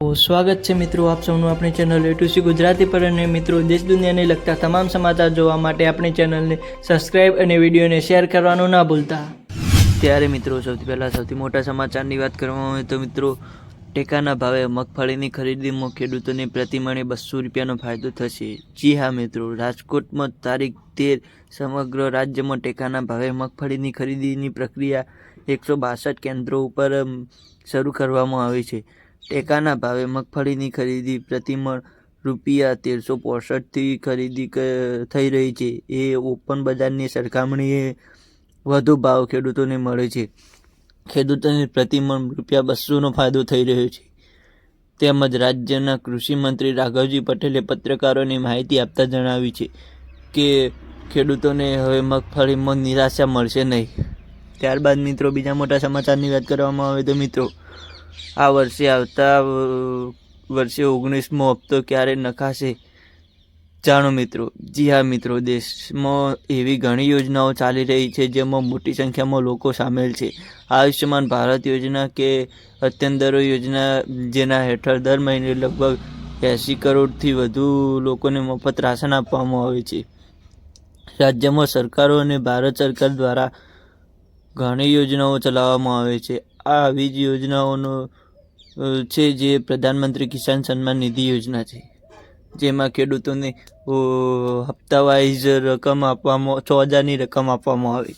સ્વાગત છે મિત્રો આપ સૌનું આપણી ચેનલ એટુસી ગુજરાતી પર અને મિત્રો દેશ દુનિયાને લગતા તમામ સમાચાર જોવા માટે આપણી ચેનલને સબસ્ક્રાઇબ અને વિડીયોને શેર કરવાનું ના ભૂલતા. ત્યારે મિત્રો સૌથી પહેલાં સૌથી મોટા સમાચારની વાત કરવામાં આવે તો મિત્રો ટેકાના ભાવે મગફળીની ખરીદીમાં ખેડૂતોને પ્રતિમણે બસો રૂપિયાનો ફાયદો થશે. જી હા મિત્રો, રાજકોટમાં તારીખ તેર સમગ્ર રાજ્યમાં ટેકાના ભાવે મગફળીની ખરીદીની પ્રક્રિયા એકસો બાસઠ કેન્દ્રો ઉપર શરૂ કરવામાં આવી છે. ટેકાના ભાવે મગફળીની ખરીદી પ્રતિમણ રૂપિયા તેરસો પોસઠથી ખરીદી થઈ રહી છે. એ ઓપન બજારની સરખામણીએ વધુ ભાવ ખેડૂતોને મળે છે. ખેડૂતોને પ્રતિમણ રૂપિયા બસોનો ફાયદો થઈ રહ્યો છે. તેમજ રાજ્યના કૃષિમંત્રી રાઘવજી પટેલે પત્રકારોને માહિતી આપતા જણાવી છે કે ખેડૂતોને હવે મગફળીમાં નિરાશા મળશે નહીં. ત્યારબાદ મિત્રો, બીજા મોટા સમાચારની વાત કરવામાં આવે તો મિત્રો આ વર્ષે આવતા વર્ષે ઓગણીસમો હપ્તો ક્યારે નખાશે? જાણો મિત્રો, જી હા મિત્રો, દેશમાં એવી ઘણી યોજનાઓ ચાલી રહી છે જેમાં મોટી સંખ્યામાં લોકો સામેલ છે. આયુષ્યમાન ભારત યોજના કે અત્યંતરો યોજના જેના હેઠળ દર મહિને લગભગ એંસી કરોડથી વધુ લોકોને મફત રાશન આપવામાં આવે છે. રાજ્યમાં સરકારો અને ભારત સરકાર દ્વારા ઘણી યોજનાઓ ચલાવવામાં આવે છે. આ આવી જ યોજનાઓનો છે જે પ્રધાનમંત્રી કિસાન સન્માન નિધિ યોજના છે. જેમાં ખેડૂતોને હપ્તાવાઇઝ હપ્તા વાઇઝ રકમ આપવામાં, છ હજારની રકમ આપવામાં આવે.